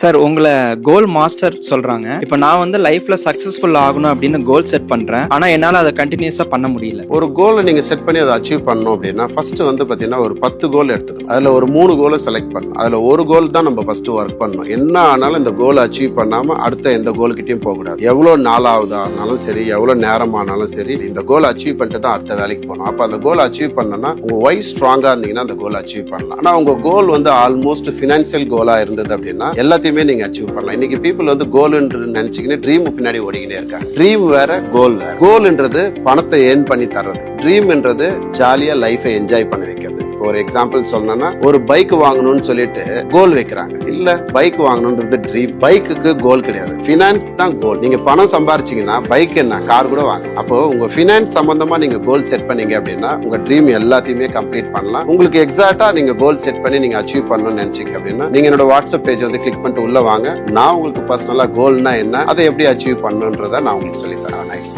Sir உங்களை கோல் master சொல்றாங்க. இப்போ நான் வந்து லைஃப்ல சக்சஸ்ஃபுல் ஆகணும் அப்படின்னு கோல் செட் பண்றேன். ஆனா என்னால அதை கண்டினியூஸா பண்ண முடியல. ஒரு கோலை நீங்க செட் பண்ணி அதை அச்சீவ் பண்ணணும் அப்படின்னா ஃபர்ஸ்ட் வந்து பாத்தீங்கன்னா ஒரு பத்து கோல் எடுத்துக்கணும். அதுல ஒரு மூணு கோலை செலக்ட் பண்ணணும். அதுல ஒரு கோல் தான் நம்ம ஃபர்ஸ்ட் ஒர்க் பண்ணணும். என்ன ஆனாலும் இந்த கோலை அச்சீவ் பண்ணாம அடுத்த எந்த கோல்கிட்டயும் போக கூடாது. எவ்வளவு நாளாவதானாலும் சரி எவ்வளவு நேரம் ஆனாலும் சரி இந்த கோல் அச்சீவ் பண்ணிட்டு தான் அடுத்த வேலைக்கு போகணும். அப்ப அந்த கோல் அச்சீவ் பண்ணனா உங்க ஒய் ஸ்ட்ராங்கா இருந்தீங்கன்னா அந்த கோல் அச்சீவ் பண்ணலாம். ஆனா உங்க கோல் வந்து ஆல்மோஸ்ட் பினான்சியல் கோலா இருந்தது அப்படின்னா எல்லாத்தையும் நீங்க அச்சீவ் பண்ணலாம். இன்னைக்கு பீப்புள் வந்து கோல்ன்றது நினைச்சுக்கின்னு ட்ரீம் பின்னாடி ஓடிக்கிட்டே இருக்காங்க. ட்ரீம் வேற கோல் வேற. கோல்ன்றது பணத்தை ஏர்ன் பண்ணி தர்றது. ட்ரீம்ன்றது ஜாலியா லைஃபை என்ஜாய் பண்ண வைக்கிறது. ஒரு எக்ஸாம்பிள் சொல்லணும்னா ஒரு பைக் வாங்கணும்னு சொல்லிட்டு கோல் வைக்கிறாங்க. இல்ல பைக் வாங்கணும்ன்றது ட்ரீம் பைக்குக்கு கோல் கிடையாது. ஃபினான்ஸ் தான் கோல் நீங்க பணம் சம்பாரிச்சீங்கன்னா பைக் என்ன? கார் கூட வாங்க அப்போ உங்க ஃபினான்ஸ் சம்பந்தமா நீங்க கோல் செட் பண்ணீங்க அப்படின்னா உங்க ட்ரீம் எல்லாத்தையுமே கம்ப்ளீட் பண்ணலாம். உங்களுக்கு எக்ஸாக்டா நீங்க கோல் செட் பண்ணி நீங்க அச்சீவ் பண்ணணும்னு நினைச்சீங்க அப்படின்னா நீங்க என்னோட வாட்ஸ்அப் பேஜ் வந்து கிளிக் பண்ணிட்டு உள்ள வாங்க. நான் உங்களுக்கு பர்சனலா கோல்னா என்ன? அதை எப்படி அச்சீவ் பண்ணணுன்றதை நான் உங்களுக்கு சொல்லித்தரேன் நைஸ்